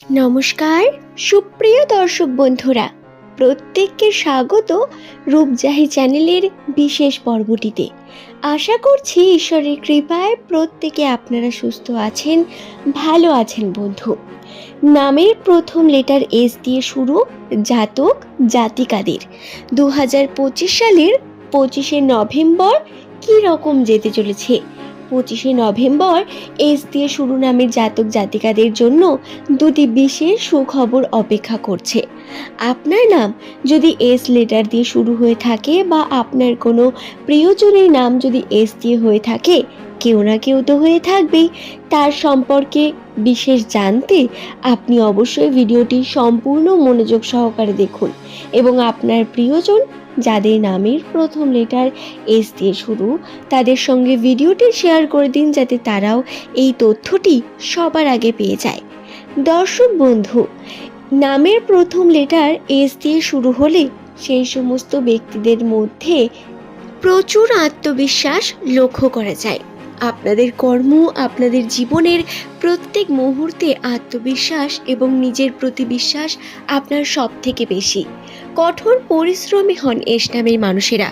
নমস্কার, সুপ্রিয় দর্শক বন্ধুরা, প্রত্যেককে স্বাগত রূপজাহি চ্যানেলের বিশেষ পর্বটিতে। আশা করছি ঈশ্বরের কৃপায় প্রত্যেকে আপনারা সুস্থ আছেন, ভালো আছেন বন্ধু। নামের প্রথম লেটার এস দিয়ে শুরু, জাতক জাতিকাদের। দু হাজার পঁচিশ সালের পঁচিশে নভেম্বর কী রকম যেতে চলেছে? পঁচিশে নভেম্বর, এস দিয়ে শুরু নামের জাতক জাতিকাদের জন্য দুটি বিশেষ সুখবর অপেক্ষা করছে। আপনার নাম যদি এস লেটার দিয়ে শুরু হয়ে থাকে বা আপনার কোনো প্রিয়জনের নাম যদি এস দিয়ে হয়ে থাকে, কেউ না কেউ তো হয়ে থাকবেই। তার সম্পর্কে বিশেষ জানতে আপনি অবশ্যই ভিডিওটি সম্পূর্ণ মনোযোগ সহকারে দেখুন এবং আপনার প্রিয়জন যাদের নামের প্রথম লেটার এস দিয়ে শুরু, তাদের সঙ্গে ভিডিওটি শেয়ার করে দিন যাতে তারাও এই তথ্যটি সবার আগে পেয়ে যায়। দর্শক বন্ধু, নামের প্রথম লেটার এস দিয়ে শুরু হলে সেই সমস্ত ব্যক্তিদের মধ্যে প্রচুর আত্মবিশ্বাস লক্ষ্য করা যায়। আপনাদের কর্ম, আপনাদের জীবনের প্রত্যেক মুহূর্তে আত্মবিশ্বাস এবং নিজের প্রতি বিশ্বাস আপনার সব থেকে বেশি। কঠোর পরিশ্রমী হন এস নামের মানুষেরা।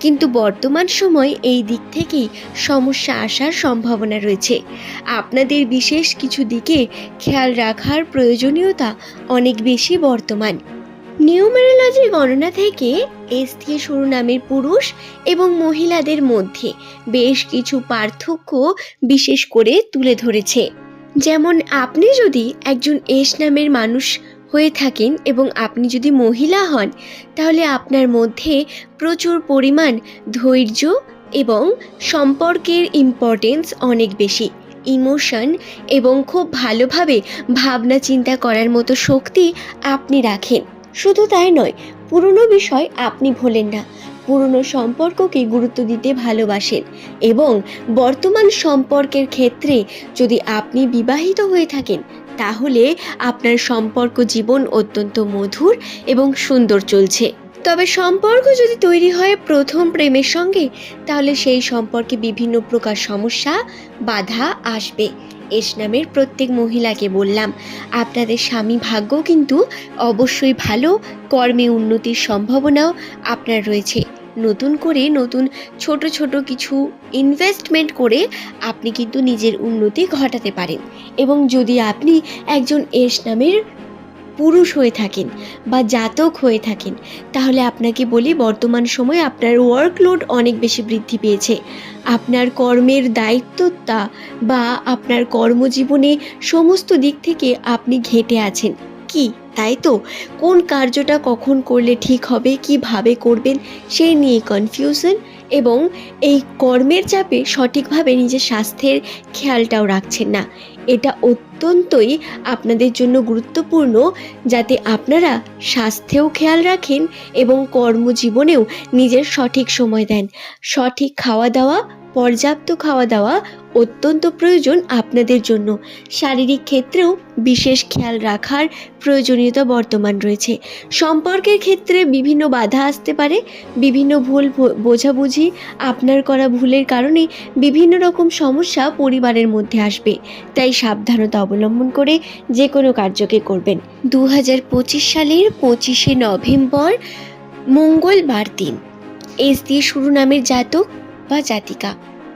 কিন্তু বর্তমান সময় এই দিক থেকেই সমস্যা আসার সম্ভাবনা রয়েছে। আপনাদের বিশেষ কিছু দিকে খেয়াল রাখার প্রয়োজনীয়তা অনেক বেশি বর্তমান। নিউমেরোলজি গণনা থেকে এস দিয়ে শুরু নামের পুরুষ এবং মহিলাদের মধ্যে বেশ কিছু পার্থক্য বিশেষ করে তুলে ধরেছে। যেমন আপনি যদি একজন এস নামের মানুষ হয়ে থাকেন এবং আপনি যদি মহিলা হন, তাহলে আপনার মধ্যে প্রচুর পরিমাণ ধৈর্য এবং সম্পর্কের ইম্পর্টেন্স অনেক বেশি। ইমোশন এবং খুব ভালোভাবে ভাবনা চিন্তা করার মতো শক্তি আপনি রাখেন। শুধু তাই নয়, পুরনো বিষয় আপনি ভোলেন না। পুরনো সম্পর্ককে গুরুত্ব দিতে ভালোবাসেন এবং বর্তমান সম্পর্কের ক্ষেত্রে যদি আপনি বিবাহিত হয়ে থাকেন, তাহলে আপনার সম্পর্ক জীবন অত্যন্ত মধুর এবং সুন্দর চলছে। তবে সম্পর্ক যদি তৈরি হয় প্রথম প্রেমের সঙ্গে, তাহলে সেই সম্পর্কে বিভিন্ন প্রকার সমস্যা, বাধা আসবে। এস নামের প্রত্যেক মহিলাকে বললাম, আপনাদের স্বামী ভাগ্য কিন্তু অবশ্যই ভালো, কর্মে উন্নতির সম্ভাবনাও আপনার রয়েছে। নতুন করে নতুন ছোট ছোট কিছু ইনভেস্টমেন্ট করে আপনি কিন্তু নিজের উন্নতি ঘটাতে পারেন। এবং যদি আপনি একজন এস নামের পুরুষ হয়ে থাকেন বা জাতক হয়ে থাকেন, তাহলে আপনাকে বলি বর্তমান সময়ে আপনার ওয়ার্কলোড অনেক বেশি বৃদ্ধি পেয়েছে। আপনার কর্মের দায়িত্বতা বা আপনার কর্মজীবনে সমস্ত দিক থেকে আপনি ঘেটে আছেন। কি, তাই তো? কোন কার্যটা কখন করলে ঠিক হবে, কীভাবে করবেন সেই নিয়ে কনফিউশন এবং এই কর্মের চাপে সঠিকভাবে নিজের স্বাস্থ্যের খেয়ালটাও রাখছেন না। এটা অত্যন্তই আপনাদের জন্য গুরুত্বপূর্ণ যাতে আপনারা স্বাস্থ্যেও খেয়াল রাখেন এবং কর্মজীবনেও নিজের সঠিক সময় দেন। সঠিক খাওয়া দাওয়া, পর্যাপ্ত খাওয়া দাওয়া অত্যন্ত প্রয়োজন আপনাদের জন্য। শারীরিক ক্ষেত্রেও বিশেষ খেয়াল রাখার প্রয়োজনীয়তা বর্তমান রয়েছে। সম্পর্কের ক্ষেত্রে বিভিন্ন বাধা আসতে পারে, বিভিন্ন ভুল বোঝাবুঝি আপনার করা ভুলের কারণে বিভিন্ন রকম সমস্যা পরিবারের মধ্যে আসবে। তাই সাবধানতা অবলম্বন করে যে কোনো কার্যকে করবেন। দু হাজার পঁচিশ সালের পঁচিশে নভেম্বর, মঙ্গলবার দিন। এস দিয়ে শুরু নামের জাতক বা জাতিকা।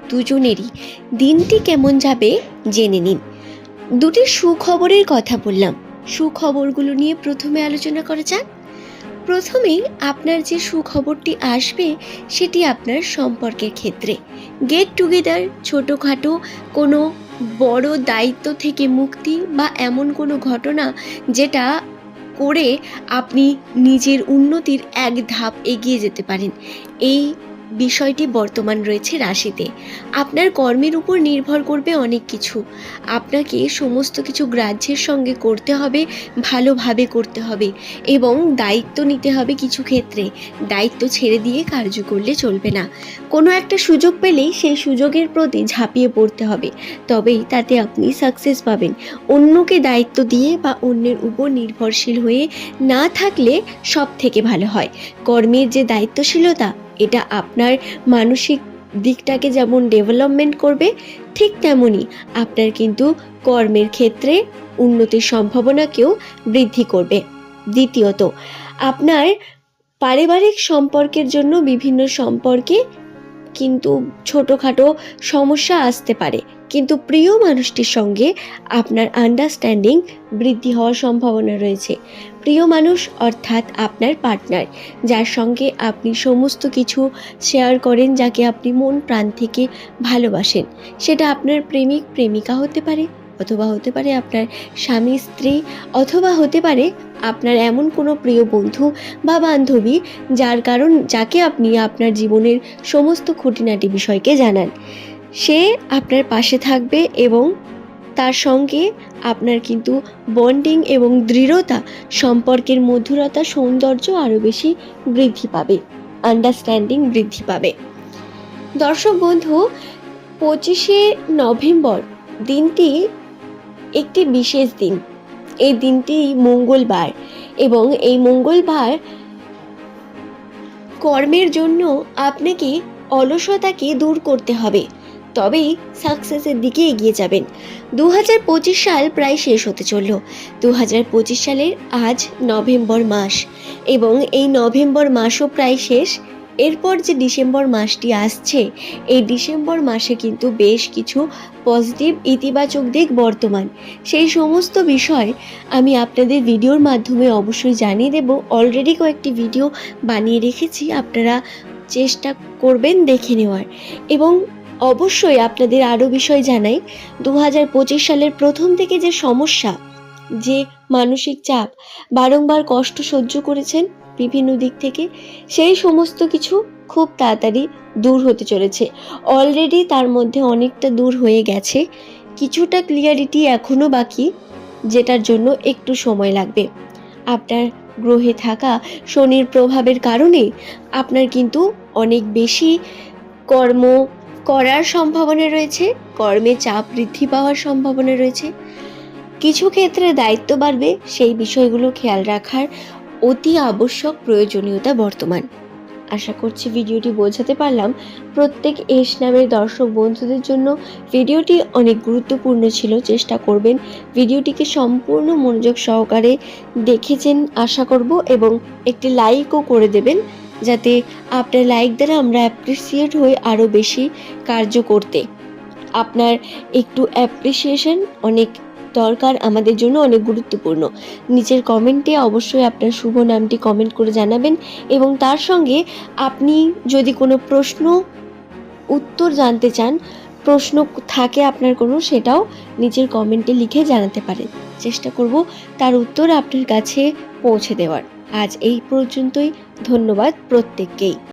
দুজনেরই দিনটি কেমন যাবে জেনে নিন। দুটি সুখবরের কথা বললাম। সুখবরগুলো নিয়ে প্রথমে আলোচনা করা যাক। প্রথমেই আপনার যে সুখবরটি আসবে সেটি আপনার সম্পর্কের ক্ষেত্রে। গেট টুগেদার ছোটোখাটো কোনো বড় দায়িত্ব থেকে মুক্তি বা এমন কোনো ঘটনা যেটা করে আপনি নিজের উন্নতির এক ধাপ এগিয়ে যেতে পারেন। এই বিষয়টি বর্তমান রয়েছে রাশিতে। আপনার কর্মের উপর নির্ভর করবে অনেক কিছু। আপনাকে সমস্ত কিছু গ্রাহ্যের সঙ্গে করতে হবে, ভালোভাবে করতে হবে এবং দায়িত্ব নিতে হবে কিছু ক্ষেত্রে। দায়িত্ব ছেড়ে দিয়ে কার্য করলে চলবে না। কোনো একটা সুযোগ পেলেই সেই সুযোগের প্রতি ঝাঁপিয়ে পড়তে হবে। তবেই তাতে আপনি সাকসেস পাবেন। অন্যকে দায়িত্ব দিয়ে বা অন্যের উপর নির্ভরশীল হয়ে না থাকলে সব থেকে ভালো হয়। কর্মের যে দায়িত্বশীলতা এটা আপনার মানসিক দিকটাকে যেমন ডেভেলপমেন্ট করবে, ঠিক তেমনই আপনার কিন্তু কর্মের ক্ষেত্রে উন্নতির সম্ভাবনাকেও বৃদ্ধি করবে। দ্বিতীয়ত, আপনার পারিবারিক সম্পর্কের জন্য বিভিন্ন সম্পর্কে কিন্তু ছোটোখাটো সমস্যা আসতে পারে। কিন্তু প্রিয় মানুষটির সঙ্গে আপনার আন্ডারস্ট্যান্ডিং বৃদ্ধি হওয়ার সম্ভাবনা রয়েছে। প্রিয় মানুষ অর্থাৎ আপনার পার্টনার যার সঙ্গে আপনি সমস্ত কিছু শেয়ার করেন, যাকে আপনি মন প্রাণ থেকে ভালোবাসেন। সেটা আপনার প্রেমিক, প্রেমিকা হতে পারে, অথবা হতে পারে আপনার স্বামী, স্ত্রী, অথবা হতে পারে আপনার এমন কোনো প্রিয় বন্ধু বা বান্ধবী, যার কারণ যাকে আপনি আপনার জীবনের সমস্ত খুঁটিনাটি বিষয়কে জানান। সে আপনার পাশে থাকবে এবং তার সঙ্গে আপনার কিন্তু বন্ডিং এবং দৃঢ়তা সম্পর্কের মধুরতা সৌন্দর্য আরও বেশি বৃদ্ধি পাবে আন্ডারস্ট্যান্ডিং বৃদ্ধি পাবে। দর্শক বন্ধু, পঁচিশে নভেম্বর দিনটি একটি বিশেষ দিন। এই দিনটি মঙ্গলবার এবং এই মঙ্গলবার কর্মের জন্য আপনাকে অলসতাকে দূর করতে হবে। তবেই সাকসেসের দিকে এগিয়ে যাবেন। দু হাজার পঁচিশ সাল প্রায় শেষ হতে চলল। দু হাজার পঁচিশ সালের আজ নভেম্বর মাস এবং এই নভেম্বর মাসও প্রায় শেষ। এরপর যে ডিসেম্বর মাসটি আসছে, এই ডিসেম্বর মাসে কিন্তু বেশ কিছু পজিটিভ ইতিবাচক দিক বর্তমান। সেই সমস্ত বিষয় আমি আপনাদের ভিডিওর মাধ্যমে অবশ্যই জানিয়ে দেব। অলরেডি কয়েকটি ভিডিও বানিয়ে রেখেছি, আপনারা চেষ্টা করবেন দেখে নেওয়ার। এবং অবশ্যই আপনাদের আরও বিষয় জানাই। দু হাজার পঁচিশ সালের প্রথম থেকে যে সমস্যা, যে মানসিক চাপ, বারংবার কষ্ট সহ্য করেছেন বিভিন্ন দিক থেকে, সেই সমস্ত কিছু খুব তাড়াতাড়ি দূর হতে চলেছে। অলরেডি তার মধ্যে অনেকটা দূর হয়ে গেছে। কিছুটা ক্লিয়ারিটি এখনও বাকি, যেটার জন্য একটু সময় লাগবে। আপনার গ্রহে থাকা শনির প্রভাবের কারণে আপনার কিন্তু অনেক বেশি কর্ম করার সম্ভাবনা রয়েছে, কর্মে চাপ বৃদ্ধি পাওয়ার সম্ভাবনা রয়েছে। কিছু ক্ষেত্রে দায়িত্ব বাড়বে, সেই বিষয়গুলো খেয়াল রাখার অতি আবশ্যক প্রয়োজনীয়তা বর্তমান। আশা করছি ভিডিওটি বোঝাতে পারলাম। প্রত্যেক এস নামের দর্শক বন্ধুদের জন্য ভিডিওটি অনেক গুরুত্বপূর্ণ ছিল, চেষ্টা করবেন ভিডিওটিকে সম্পূর্ণ মনোযোগ সহকারে দেখেছেন, আশা করব, এবং একটি লাইকও করে দেবেন। যাতে আপনার লাইক দ্বারা আমরা অ্যাপ্রিসিয়েট হই আরও বেশি কার্য করতে। আপনার একটু অ্যাপ্রিসিয়েশন অনেক দরকার আমাদের জন্য, অনেক গুরুত্বপূর্ণ। নিচের কমেন্টে অবশ্যই আপনার শুভ নামটি কমেন্ট করে জানাবেন এবং তার সঙ্গে আপনি যদি কোনো প্রশ্ন, উত্তর জানতে চান, প্রশ্ন থাকে আপনার কোনো, সেটাও নিচের কমেন্টে লিখে জানাতে পারেন। চেষ্টা করব তার উত্তর আপনার কাছে পৌঁছে দেওয়ার। আজ এই পর্যন্তই। ধন্যবাদ প্রত্যেককেই।